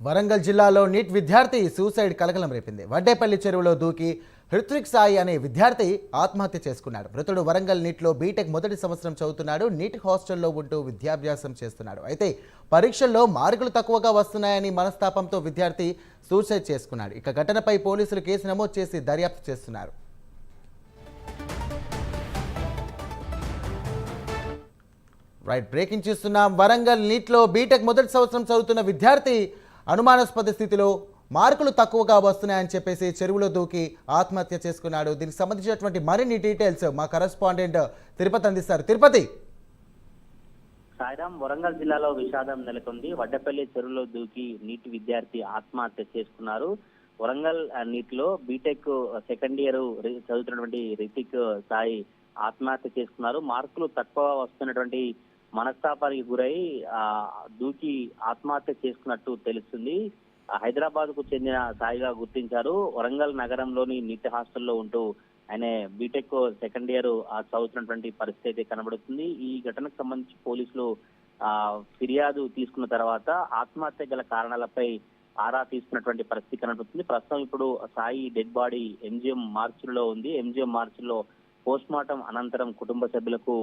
వరంగల్ జిల్లాలో నీట్ విద్యార్థి సూసైడ్ కలకలం రేపింది. వడ్డేపల్లి చెరువులో దూకి హృత్విక్ సాయి అనే విద్యార్థి ఆత్మహత్య చేసుకున్నాడు. మృతుడు వరంగల్ నీట్లో బీటెక్ మొదటి సంవత్సరం చదువుతున్నాడు. నీట్ హాస్టల్లో ఉంటూ విద్యాభ్యాసం చేస్తున్నాడు. అయితే పరీక్షల్లో మార్కులు తక్కువగా వస్తున్నాయని మనస్తాపంతో విద్యార్థి సూసైడ్ చేసుకున్నాడు. ఇక ఘటనపై పోలీసులు కేసు నమోదు చేసి దర్యాప్తు చేస్తున్నారు. రైట్ బ్రేకింగ్ చూస్తున్నాం. వరంగల్ నీట్లో బీటెక్ మొదటి సంవత్సరం చదువుతున్న విద్యార్థి అనుమానాస్పద స్థితిలో మార్కులు తక్కువగా వస్తున్నాయని చెప్పేసి చెరువులో దూకి ఆత్మహత్య చేసుకున్నాడు. దీనికి సంబంధించినటువంటి మరిన్ని డీటెయిల్స్ మా కరెస్పాండెంట్ తిరుపతి అందిస్తారు. తిరుపతి! సాయిరాం వరంగల్ జిల్లాలో విషాదం నెలకొంది. వడ్డపల్లి చెరువులో దూకి నీటి విద్యార్థి ఆత్మహత్య చేసుకున్నారు. వరంగల్ నీటిలో బీటెక్ సెకండ్ ఇయర్ చదువుతున్నటువంటి రితిక్ సాయి ఆత్మహత్య చేసుకున్నారు. మార్కులు తక్కువ వస్తున్నటువంటి మనస్తాపానికి గురై ఆ దూకి ఆత్మహత్య చేసుకున్నట్టు తెలుస్తుంది. హైదరాబాద్కు చెందిన సాయిగా గుర్తించారు. వరంగల్ నగరంలోని నీటి హాస్టల్లో ఉంటూ ఆయన బీటెక్ సెకండ్ ఇయర్ చదువుతున్నటువంటి పరిస్థితి అయితే కనబడుతుంది. ఈ ఘటనకు సంబంధించి పోలీసులు ఆ ఫిర్యాదు తీసుకున్న తర్వాత ఆత్మహత్య గల కారణాలపై ఆరా తీసుకున్నటువంటి పరిస్థితి కనబడుతుంది. ప్రస్తుతం ఇప్పుడు సాయి డెడ్ బాడీ ఎంజిఎం మార్చిలో ఉంది. ఎంజిఎం మార్చిలో పోస్ట్ మార్టం అనంతరం కుటుంబ సభ్యులకు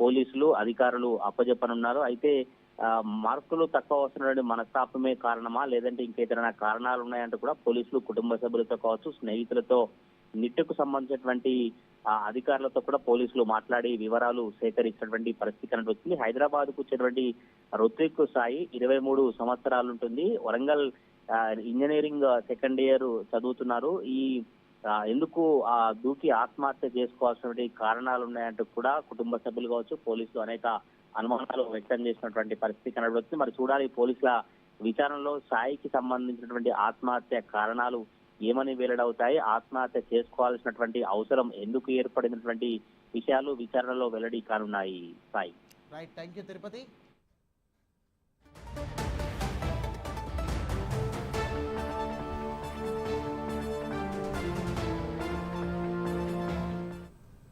పోలీసులు అధికారులు అప్పజెప్పనున్నారు. అయితే మార్కులు తక్కువ వస్తున్నటువంటి మనస్తాపమే కారణమా? లేదంటే ఇంకేదైనా కారణాలు ఉన్నాయంటే కూడా పోలీసులు కుటుంబ సభ్యులతో కావచ్చు స్నేహితులతో నిట్టుకు సంబంధించినటువంటి అధికారులతో కూడా పోలీసులు మాట్లాడి వివరాలు సేకరించినటువంటి పరిస్థితి కనిపిస్తుంది హైదరాబాద్కు వచ్చేటువంటి రుత్విక్ సాయి ఇరవై మూడు సంవత్సరాలు ఉంటుంది వరంగల్ ఇంజనీరింగ్ సెకండ్ ఇయర్ చదువుతున్నారు. ఈ ఎందుకు ఆ దూకి ఆత్మహత్య చేసుకోవాల్సినటువంటి కారణాలు ఉన్నాయంటూ కూడా కుటుంబ సభ్యులు కావచ్చు పోలీసులు అనేక అనుమానాలు వ్యక్తం చేసినటువంటి పరిస్థితి కనబడుతుంది. మరి చూడాలి పోలీసుల విచారణలో సాయికి సంబంధించినటువంటి ఆత్మహత్య కారణాలు ఏమని వెల్లడవుతాయి? ఆత్మహత్య చేసుకోవాల్సినటువంటి అవసరం ఎందుకు ఏర్పడినటువంటి విషయాలు విచారణలో వెల్లడి కానున్నాయి Sai. Right thank you Tirupati